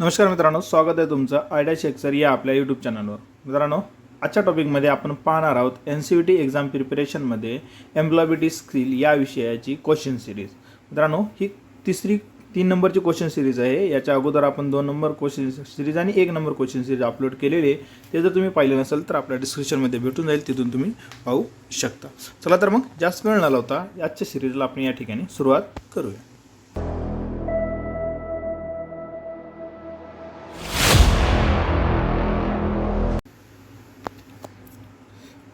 नमस्कार मित्रांनो स्वागत आहे तुमचं आयडिया शेक्सर या आपल्या यूट्यूब चॅनलवर मित्रांनो आजच्या टॉपिकमध्ये आपण पाहणार आहोत N C V T exam प्रिपरेशनमध्ये employability skill या विषयाची क्वेश्चन सिरीज मित्रांनो ही तिसरी तीन नंबरची क्वेश्चन सिरीज आहे. याच्या अगोदर आपण दोन नंबर क्वेश्चन सिरीज आणि एक नंबर क्वेश्चन सिरीज अपलोड केलेली आहे. ते जर तुम्ही पाहिले नसेल तर आपल्या डिस्क्रिप्शनमध्ये भेटून जाईल. तिथून तुम्ही पाहू शकता. चला तर मग जास्त वेळ न लावता आजच्या सिरीजला आपण या ठिकाणी सुरुवात करूया.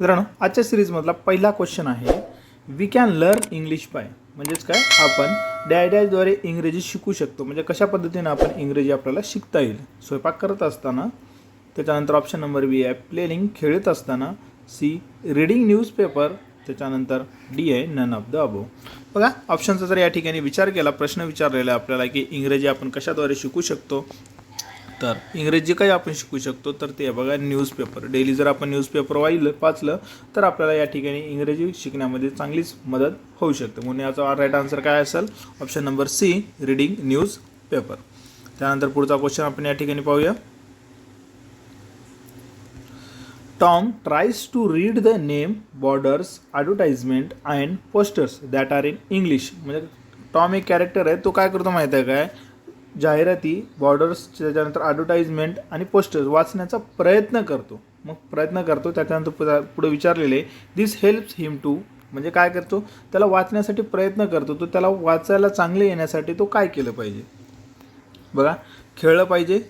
मित्रांनो आजच्या सिरीजमधला पहिला क्वेश्चन आहे we can learn English by म्हणजेच काय? आपण डॅडॅजद्वारे इंग्रजी शिकू शकतो. म्हणजे कशा पद्धतीने आपण इंग्रजी आपल्याला शिकता येईल? स्वयंपाक करत असताना त्याच्यानंतर ऑप्शन नंबर बी आहे प्लेनिंग खेळत असताना सी रीडिंग न्यूजपेपर त्याच्यानंतर डी आहे नन ऑफ द अबो बघा ऑप्शनचा जर या ठिकाणी विचार केला प्रश्न विचारलेला आपल्याला की इंग्रजी आपण कशाद्वारे शिकू शकतो तर इंग्रजी काही आपण शिकू शकतो तर ते बघा न्यूजपेपर डेली जर आपण न्यूजपेपर वाहिलं वाचलं तर आपल्याला या ठिकाणी इंग्रजी शिकण्यामध्ये चांगलीच मदत होऊ शकते. म्हणून याचा राईट आन्सर काय असेल? Option number C reading news paper त्यानंतर पुढचा क्वेश्चन आपण या ठिकाणी पाहूया. Tom tries to read the name borders advertisement and posters that are in English म्हणजे टॉम एक कॅरेक्टर आहे तो काय करतो माहीत आहे काय? जाहिराती बॉर्डर्स त्याच्यानंतर ॲडव्हर्टाईजमेंट आणि पोस्टर्स वाचण्याचा प्रयत्न करतो. मग प्रयत्न करतो त्याच्यानंतर पुढे विचारलेले दिस हेल्प्स हिम टू म्हणजे काय करतो? त्याला वाचण्यासाठी प्रयत्न करतो. तो त्याला वाचायला चांगले येण्यासाठी तो काय केलं पाहिजे? बघा खेळलं पाहिजे.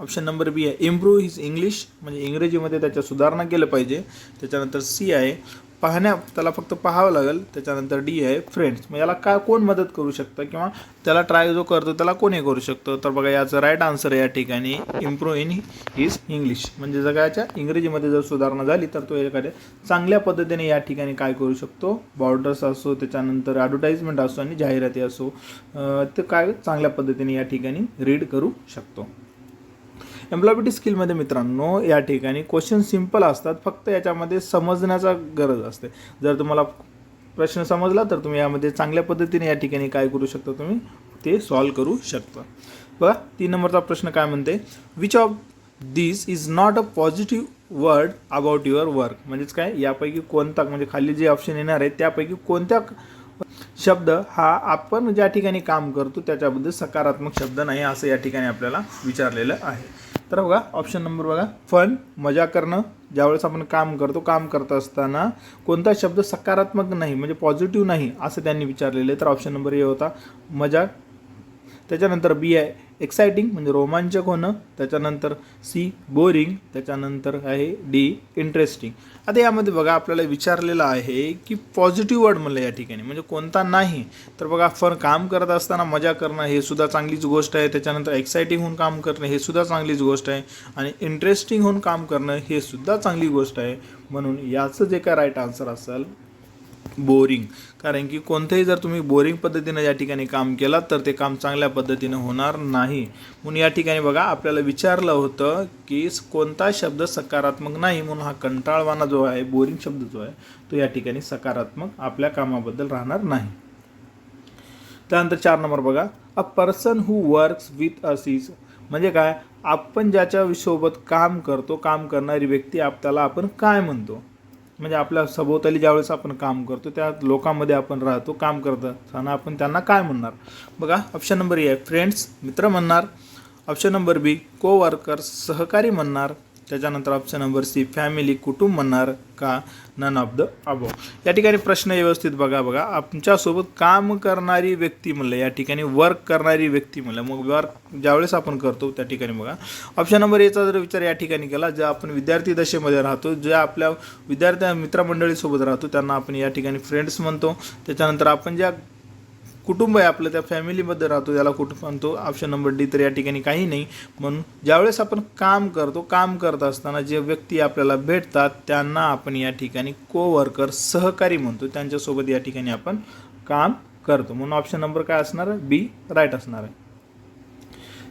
ऑप्शन नंबर बी आहे इम्प्रूव्ह हिज इंग्लिश म्हणजे इंग्रजीमध्ये त्याच्या सुधारणा केलं पाहिजे. त्याच्यानंतर सी आहे पाहण्या त्याला फक्त पाहावं लागेल. त्याच्यानंतर डी आहे फ्रेंड्स मग याला काय कोण मदत करू शकतं? किंवा त्याला ट्राय जो करतो त्याला कोणी करू शकतो? तर बघा याचं राईट आन्सर आहे या ठिकाणी. इम्प्रूव्ह इन इज इंग्लिश म्हणजे जगाच्या इंग्रजीमध्ये जर सुधारणा झाली तर तो एखाद्या चांगल्या पद्धतीने या ठिकाणी काय करू शकतो? बॉर्डर्स असो त्याच्यानंतर ॲडव्हर्टाइजमेंट असो आणि जाहिराती असो ते काय चांगल्या पद्धतीने या ठिकाणी रीड करू शकतो. एम्प्लॉयबिलिटी स्किलमध्ये मित्रांनो या ठिकाणी क्वेश्चन सिंपल असतात. फक्त याच्यामध्ये समजण्याचा गरज असते. जर तुम्हाला प्रश्न समजला तर तुम्ही यामध्ये चांगल्या पद्धतीने या ठिकाणी काय करू शकता तुम्ही ते सॉल्व करू शकता. बघा तीन नंबरचा प्रश्न काय म्हणते? Which of this is not a positive word about your work म्हणजेच काय? यापैकी कोणता म्हणजे खाली जे ऑप्शन येणार आहे त्यापैकी कोणत्या शब्द हा आपण ज्या ठिकाणी काम करतो त्याच्याबद्दल सकारात्मक शब्द नाही असं या ठिकाणी आपल्याला विचारलेलं आहे. तर बघा ऑप्शन नंबर बघा. फन मजा करणं. ज्यावेळेस आपण काम करतो काम करत असताना कोणता शब्द सकारात्मक नाही म्हणजे पॉझिटिव्ह नाही असं त्यांनी विचारलेलं आहे. तर ऑप्शन नंबर ए होता मजा त्याच्यानंतर बी आहे एक्सायटिंग म्हणजे रोमांचक होणं. त्याच्यानंतर सी बोरिंग त्याच्यानंतर आहे डी इंटरेस्टिंग आता यामध्ये बघा आपल्याला विचारलेलं आहे की पॉझिटिव्ह वर्ड म्हणलं या ठिकाणी. म्हणजे कोणता नाही. तर बघा फर काम करत असताना मजा करणं हे सुद्धा चांगलीच गोष्ट आहे. त्याच्यानंतर एक्सायटिंग होऊन काम करणं हे सुद्धा चांगलीच गोष्ट आहे. आणि इंटरेस्टिंग होऊन काम करणं हे सुद्धा चांगली गोष्ट आहे. म्हणून याचं जे काय राईट आन्सर असेल बोरिंग. कारण की कोणतंही जर तुम्ही बोरिंग पद्धतीनं या ठिकाणी काम केलात तर ते काम चांगल्या पद्धतीनं होणार नाही. म्हणून या ठिकाणी बघा आपल्याला विचारलं होतं की कोणता शब्द सकारात्मक नाही म्हणून हा कंटाळवाना जो आहे बोरिंग शब्द जो आहे तो या ठिकाणी सकारात्मक आपल्या कामाबद्दल राहणार नाही. त्यानंतर चार नंबर बघा a person who works with us is म्हणजे काय? आपण ज्याच्या सोबत काम करतो काम करणारी व्यक्ती आपल्याला आपण काय म्हणतो? म्हणजे आपल्या सभोवताली ज्यावेळेस आपण काम करतो त्या लोकांमध्ये आपण राहतो काम करत असताना आपण त्यांना काय म्हणणार? बघा ऑप्शन नंबर ए आहे. फ्रेंड्स मित्र म्हणणार. ऑप्शन नंबर बी को वर्कर्स सहकारी म्हणणार. त्याच्यानंतर ऑप्शन नंबर सी फॅमिली कुटुंब म्हणणार का? नन ऑफ द अबो या ठिकाणी प्रश्न व्यवस्थित बघा बघा. आमच्यासोबत काम करणारी व्यक्ती म्हणलं या ठिकाणी वर्क करणारी व्यक्ती म्हणलं. मग वर्क ज्यावेळेस आपण करतो त्या ठिकाणी बघा. ऑप्शन नंबर एचा जर विचार या ठिकाणी केला ज्या आपण विद्यार्थी दशेमध्ये राहतो ज्या आपल्या विद्यार्थ्या मित्रमंडळीसोबत राहतो त्यांना आपण या ठिकाणी फ्रेंड्स म्हणतो. त्याच्यानंतर आपण ज्या कुटुंब आहे आपलं त्या फॅमिलीमध्ये राहतो त्याला कुटुंब म्हणतो ऑप्शन नंबर डी तर या ठिकाणी काही नाही. म्हणून ज्यावेळेस आपण काम करतो काम करत असताना जे व्यक्ती आपल्याला भेटतात त्यांना आपण या ठिकाणी को वर्कर सहकारी म्हणतो. त्यांच्यासोबत या ठिकाणी आपण काम करतो. म्हणून ऑप्शन नंबर काय असणार आहे? बी राईट असणार आहे.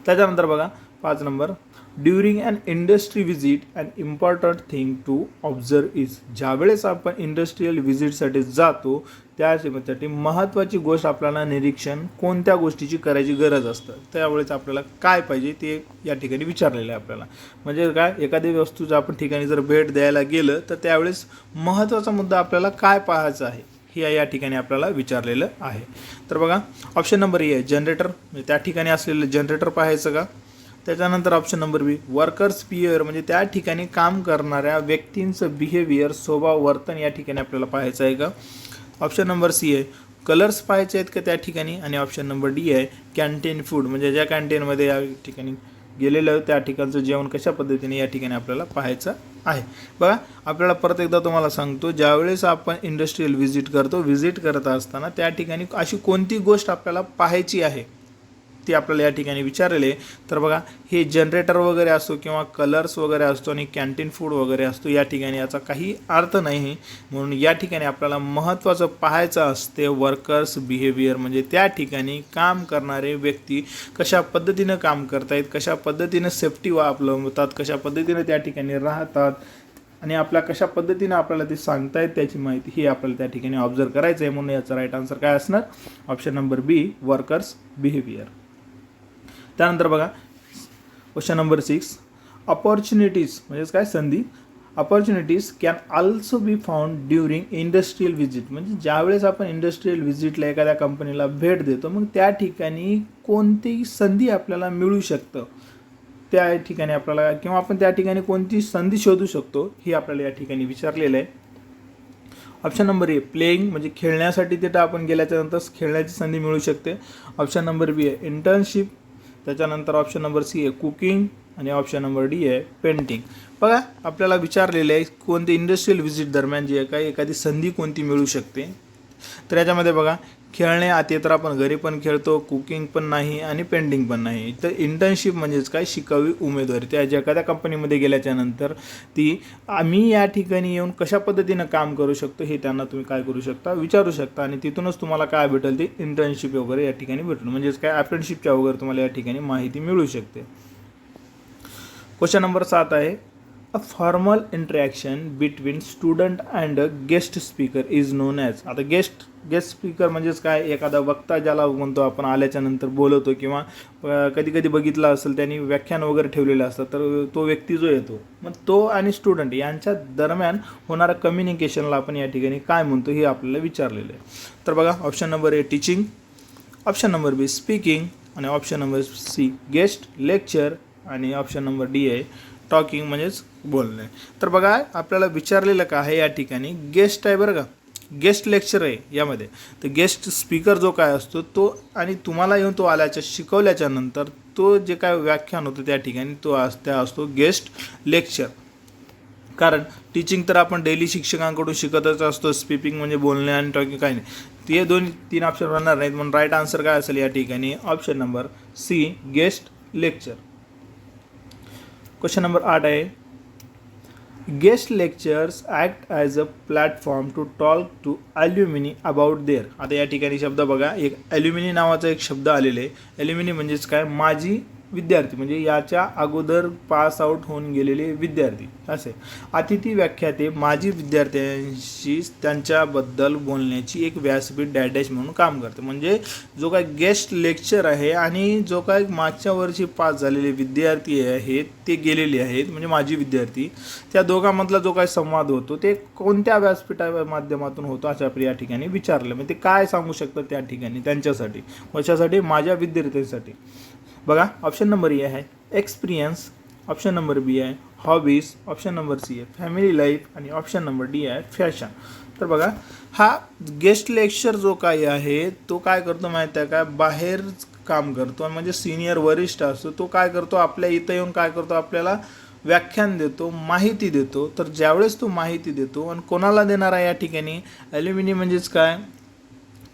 त्याच्यानंतर बघा पाच number during an industry visit and important thing to observe is ज्यावेळेस आपण इंडस्ट्रीयल व्हिजिटसाठी जातो त्यासाठी महत्त्वाची गोष्ट आपल्याला निरीक्षण कोणत्या गोष्टीची करायची गरज असतं. त्यावेळेस आपल्याला काय पाहिजे ते या ठिकाणी विचारलेलं आहे आपल्याला. म्हणजे काय एखाद्या जर आपण ठिकाणी जर भेट द्यायला गेलं तर त्यावेळेस महत्त्वाचा मुद्दा आपल्याला काय पाहायचं आहे हे या ठिकाणी आपल्याला विचारलेलं आहे. तर बघा ऑप्शन नंबर ए आहे जनरेटर म्हणजे त्या ठिकाणी असलेलं जनरेटर पाहायचं का? त्याच्यानंतर option number B workers behaviour म्हणजे त्या ठिकाणी काम करणाऱ्या व्यक्तींचं बिहेवियर स्वभाव वर्तन या ठिकाणी आपल्याला पाहायचं आहे का? ऑप्शन नंबर सी आहे कलर्स पाहायचे आहेत का त्या ठिकाणी? आणि ऑप्शन नंबर डी आहे कॅन्टीन फूड म्हणजे ज्या कॅन्टीनमध्ये या ठिकाणी गेलेलं आहे त्या ठिकाणचं जेवण कशा पद्धतीने या ठिकाणी आपल्याला पाहायचं आहे? बघा आपल्याला परत एकदा तुम्हाला सांगतो ज्यावेळेस आपण इंडस्ट्रीयल व्हिजिट करतो व्हिजिट करत असताना त्या ठिकाणी अशी कोणती गोष्ट आपल्याला पाहायची आहे? ते आपल्याला या ठिकाणी विचारलेले तर बघा हे जनरेटर वगैरे असतो किंवा कलर्स वगैरे असतो आणि कॅन्टीन फूड वगैरे असतो या ठिकाणी याचा काही अर्थ नाही. म्हणून या ठिकाणी आपल्याला महत्त्वाचं पाहायचं असते वर्कर्स बिहेवियर म्हणजे त्या ठिकाणी काम करणारे व्यक्ती कशा पद्धतीनं काम करतायत कशा पद्धतीनं सेफ्टी वापलंबतात कशा पद्धतीनं त्या ठिकाणी राहतात आणि आपल्या कशा पद्धतीनं आपल्याला ते सांगतायत त्याची माहिती ही आपल्याला त्या ठिकाणी ऑब्झर्व करायचं आहे म्हणून याचा राईट आन्सर काय असणार? Option number B workers behaviour त्यानंतर बघा क्वेश्चन नंबर सिक्स अपॉर्च्युनिटीज म्हणजेच काय? संधी. Opportunities can also be found during industrial visit म्हणजे ज्यावेळेस आपण इंडस्ट्रीयल व्हिजिटला एखाद्या कंपनीला भेट देतो मग त्या ठिकाणी कोणतीही संधी आपल्याला मिळू शकतं? त्या ठिकाणी आपल्याला किंवा आपण त्या ठिकाणी कोणती संधी शोधू शकतो हे आपल्याला या ठिकाणी विचारलेलं आहे. ऑप्शन नंबर ए प्लेईंग म्हणजे खेळण्यासाठी तिथं आपण गेल्याच्यानंतर खेळण्याची संधी मिळू शकते. ऑप्शन नंबर बी आहे इंटर्नशिप त्याच्यानंतर ऑप्शन नंबर सी आहे कुकिंग आणि ऑप्शन नंबर डी आहे पेंटिंग बघा आपल्याला विचारलेलं आहे कोणती इंडस्ट्रीयल व्हिजिट दरम्यान जी आहे काय एखादी संधी कोणती मिळू शकते? तर याच्यामध्ये बघा खेळणे आते तर आपण घरी पण खेळतो कुकिंग पण नाही आणि पेंटिंग पण नाही. तर इंटर्नशिप म्हणजेच काय? शिकावी उमेदवारी. त्या ज्या एखाद्या कंपनीमध्ये गेल्याच्यानंतर ती आम्ही या ठिकाणी येऊन कशा पद्धतीनं काम करू शकतो हे त्यांना तुम्ही काय करू शकता विचारू शकता आणि तिथूनच तुम्हाला काय भेटेल ते इंटर्नशिप वगैरे या ठिकाणी भेटून. म्हणजेच काय? अप्रेंटिसशिपच्या वगैरे तुम्हाला या ठिकाणी माहिती मिळू शकते. क्वेश्चन नंबर सात आहे. A formal interaction between student and a guest speaker is known as आता गेस्ट गेस्ट स्पीकर म्हणजेच काय? एखादा वक्ता ज्याला म्हणतो आपण आल्याच्यानंतर बोलवतो किंवा कधी कधी बघितलं असेल त्यांनी व्याख्यान वगैरे ठेवलेलं असतं तर तो व्यक्ती जो येतो मग तो आणि स्टुडंट यांच्या दरम्यान होणाऱ्या कम्युनिकेशनला आपण या ठिकाणी काय म्हणतो हे आपल्याला विचारलेलं आहे. तर बघा option number A teaching option number B speaking आणि option number C guest lecture आणि ऑप्शन नंबर डी आहे टॉकिंग म्हणजेच बोलणे. तर बघा आपल्याला विचारलेलं का आहे या ठिकाणी? गेस्ट आहे बरं का? गेस्ट लेक्चर आहे यामध्ये. तर गेस्ट स्पीकर जो काय असतो तो आणि तुम्हाला येऊन तो आल्याच्या शिकवल्याच्या नंतर तो जे काय व्याख्यान होतं त्या ठिकाणी तो अस त्या असतो गेस्ट लेक्चर कारण टीचिंग तर आपण डेली शिक्षकांकडून शिकतच असतो. स्पीपिंग म्हणजे बोलणे आणि टॉकिंग काही नाही. ते दोन तीन ऑप्शन राहणार नाहीत. म्हणून राईट आन्सर काय असेल या ठिकाणी? Option number C guest lecture question number आठ आहे guest lectures act as a platform to talk to alumni about their आता या ठिकाणी शब्द बघा एक ॲल्युमिनी नावाचा एक शब्द आलेला आहे. ॲल्युमिनी म्हणजेच काय? माझी विद्यार्थी म्हणजे याच्या अगोदर पास आऊट होऊन गेलेले विद्यार्थी असे. अतिथी व्याख्याते माजी विद्यार्थ्यांशी त्यांच्याबद्दल बोलण्याची एक व्यासपीठ डॅडॅश म्हणून काम करते. म्हणजे जो काय गेस्ट लेक्चर आहे आणि जो काय मागच्या वर्षी पास झालेले विद्यार्थी आहेत ते गेलेले आहेत म्हणजे माजी विद्यार्थी त्या दोघांमधला जो काय संवाद होतो ते कोणत्या व्यासपीठा माध्यमातून होतो अशा या ठिकाणी विचारलं. म्हणजे ते काय सांगू शकतं त्या ठिकाणी त्यांच्यासाठी कशासाठी माझ्या विद्यार्थ्यांसाठी. बघा ऑप्शन नंबर ए आहे. एक्सपिरियन्स ऑप्शन नंबर बी आहे. हॉबीज ऑप्शन नंबर सी आहे. फॅमिली लाईफ आणि ऑप्शन नंबर डी आहे फॅशन तर बघा हा गेस्ट लेक्चर जो काही आहे तो काय करतो माहिती आहे का? बाहेर काम करतो. म्हणजे सिनियर वरिष्ठ असतो तो काय करतो? आपल्या इथं येऊन काय करतो? आपल्याला व्याख्यान देतो माहिती देतो. तर ज्यावेळेस तो माहिती देतो आणि कोणाला देणार आहे या ठिकाणी? ॲल्युमिनी म्हणजेच काय?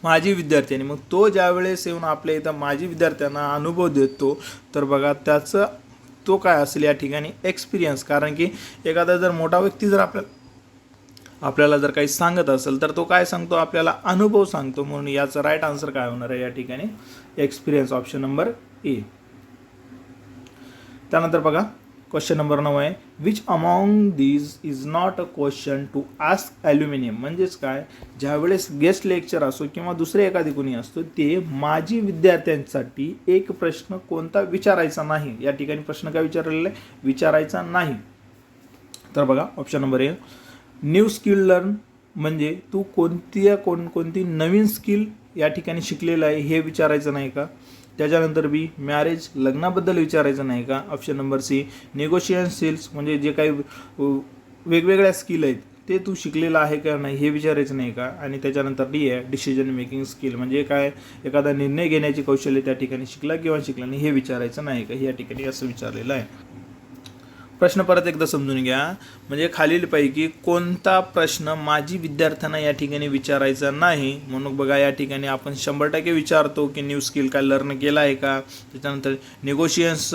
माजी विद्यार्थी आणि मग तो ज्यावेळेस येऊन आपल्या इथं माजी विद्यार्थ्यांना अनुभव देतो तर बघा त्याचं तो काय असेल या ठिकाणी एक्सपिरियन्स कारण की एखादा जर मोठा व्यक्ती जर आपल्याला आपल्याला जर काही सांगत असेल तर तो काय सांगतो? आपल्याला अनुभव सांगतो. म्हणून याचं राईट आन्सर काय होणार आहे या ठिकाणी? एक्सपिरियन्स ऑप्शन नंबर ए त्यानंतर बघा क्वेश्चन नंबर नऊ आहे. Which among these is not a question to ask aluminium म्हणजेच काय? ज्यावेळेस गेस्ट लेक्चर असो किंवा दुसरे एखादी कोणी असतो ते माजी विद्यार्थ्यांसाठी एक प्रश्न कोणता विचारायचा नाही? या ठिकाणी प्रश्न काय विचारलेला आहे? विचारायचा नाही. तर बघा option number A new skill learn म्हणजे तू कोणत्या कोणकोणती नवीन स्किल या ठिकाणी शिकलेलं आहे हे विचारायचं नाही का? त्याच्यानंतर बी मॅरेज लग्नाबद्दल विचारायचं नाही का? Option number C negotiation skills म्हणजे जे काही वेगवेगळ्या स्किल आहेत ते तू शिकलेलं आहे का नाही हे विचारायचं नाही का? आणि त्याच्यानंतर डी आहे डिसिजन मेकिंग स्किल म्हणजे काय? एखादा निर्णय घेण्याची कौशल्य त्या ठिकाणी शिकला किंवा शिकला नाही हे विचारायचं नाही का? हे या ठिकाणी असं विचारलेलं आहे. प्रश्न परत एकदा समजून घ्या. म्हणजे खालीलपैकी कोणता प्रश्न माझी विद्यार्थ्यांना या ठिकाणी विचारायचा नाही? म्हणून बघा या ठिकाणी आपण शंभर टक्के विचारतो की न्यू स्किल काय लर्न केला आहे का? त्याच्यानंतर निगोशियन्स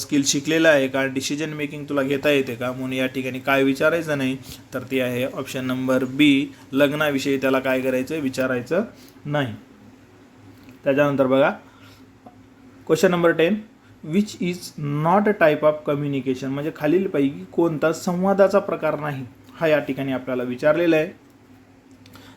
स्किल शिकलेला आहे का? डिसिजन मेकिंग तुला घेता येते का? म्हणून या ठिकाणी काय विचारायचं नाही? तर ते आहे ऑप्शन नंबर बी लग्नाविषयी त्याला काय करायचं? विचारायचं नाही. त्याच्यानंतर बघा. Question number ten which is not a type of communication म्हणजे खालीलपैकी कोणता संवादाचा प्रकार नाही हा या ठिकाणी आपल्याला विचारलेला आहे.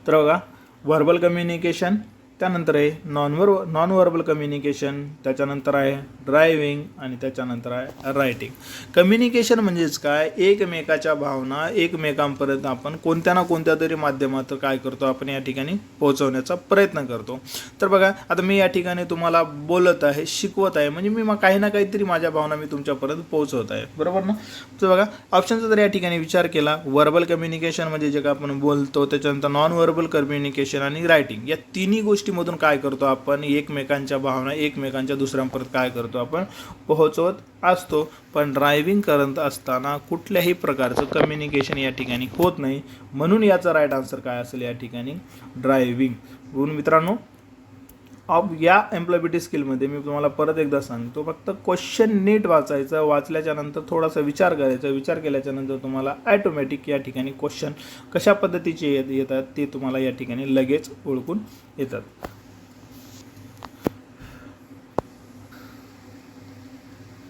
तर बघा व्हर्बल कम्युनिकेशन त्यानंतर आहे non verb non verbal communication त्याच्यानंतर आहे ड्रायव्हिंग आणि त्याच्यानंतर आहे रायटिंग कम्युनिकेशन म्हणजेच काय? एकमेकाच्या भावना एकमेकांपर्यंत आपण कोणत्या ना कोणत्या तरी माध्यमात काय करतो आपण या ठिकाणी पोहोचवण्याचा प्रयत्न करतो. तर बघा आता मी या ठिकाणी तुम्हाला बोलत आहे शिकवत आहे म्हणजे मी मग काही ना काहीतरी माझ्या भावना मी तुमच्यापर्यंत पोहोचवत आहे. बरोबर ना? तर बघा ऑप्शनचा जर या ठिकाणी विचार केला वर्बल कम्युनिकेशन म्हणजे जे काय आपण बोलतो त्याच्यानंतर नॉन वर्बल कम्युनिकेशन आणि रायटिंग या तिन्ही गोष्टी गोष्टीमधून काय करतो आपण? एकमेकांच्या भावना एकमेकांच्या दुसऱ्यांपर्यंत काय करतो आपण? पोहोचवत असतो. पण ड्रायव्हिंग करत असताना कुठल्याही प्रकारचं कम्युनिकेशन या ठिकाणी होत नाही. म्हणून याचा राईट आन्सर काय असेल या ठिकाणी? ड्रायव्हिंग म्हणून मित्रांनो ऑफ या एम्प्लॉयबिलिटी स्किलमध्ये मी तुम्हाला परत एकदा सांगतो फक्त क्वेश्चन नीट वाचायचं वाचल्याच्या नंतर थोडासा विचार करायचा विचार केल्याच्यानंतर तुम्हाला ॲटोमॅटिक या ठिकाणी क्वेश्चन कशा पद्धतीचे येत येतात ते तुम्हाला या ठिकाणी लगेच ओळखून येतात.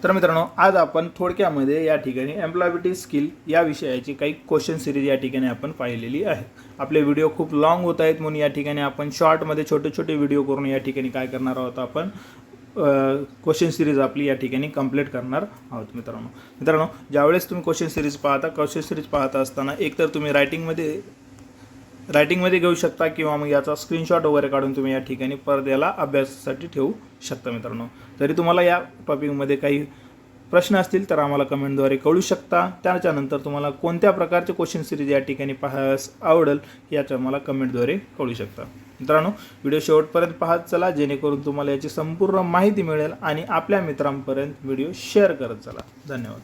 तर मित्रांनो आज आपण थोडक्यामध्ये या ठिकाणी एम्प्लॉयबिलिटी स्किल या विषयाची काही क्वेश्चन सिरीज या ठिकाणी आपण पाहिलेली आहे आपले व्हिडिओ खूप लॉंग होत आहेत म्हणून या ठिकाणी आपण शॉर्टमध्ये छोटे छोटे व्हिडिओ करून या ठिकाणी काय करणार आहोत आपण क्वेश्चन सिरीज आपली या ठिकाणी कंप्लीट करणार आहोत मित्रांनो. मित्रांनो ज्यावेळेस तुम्ही क्वेश्चन सिरीज पाहता क्वेश्चन सिरीज पाहता असताना एकतर तुम्ही रायटिंगमध्ये रायटिंगमध्ये घेऊ शकता किंवा मग याचा स्क्रीनशॉट वगैरे काढून तुम्ही या ठिकाणी पडद्याला अभ्यासासाठी ठेवू शकता मित्रांनो. तरी तुम्हाला या टॉपिकमध्ये काही प्रश्न असतील तर आम्हाला कमेंटद्वारे कळू शकता. त्याच्यानंतर तुम्हाला कोणत्या प्रकारचे क्वेश्चन सिरीज या ठिकाणी पाहायस आवडेल याचं मला कमेंटद्वारे कळू शकता. मित्रांनो व्हिडिओ शेवटपर्यंत पाहत चला जेणेकरून तुम्हाला याची संपूर्ण माहिती मिळेल आणि आपल्या मित्रांपर्यंत व्हिडिओ शेअर करत चला. धन्यवाद.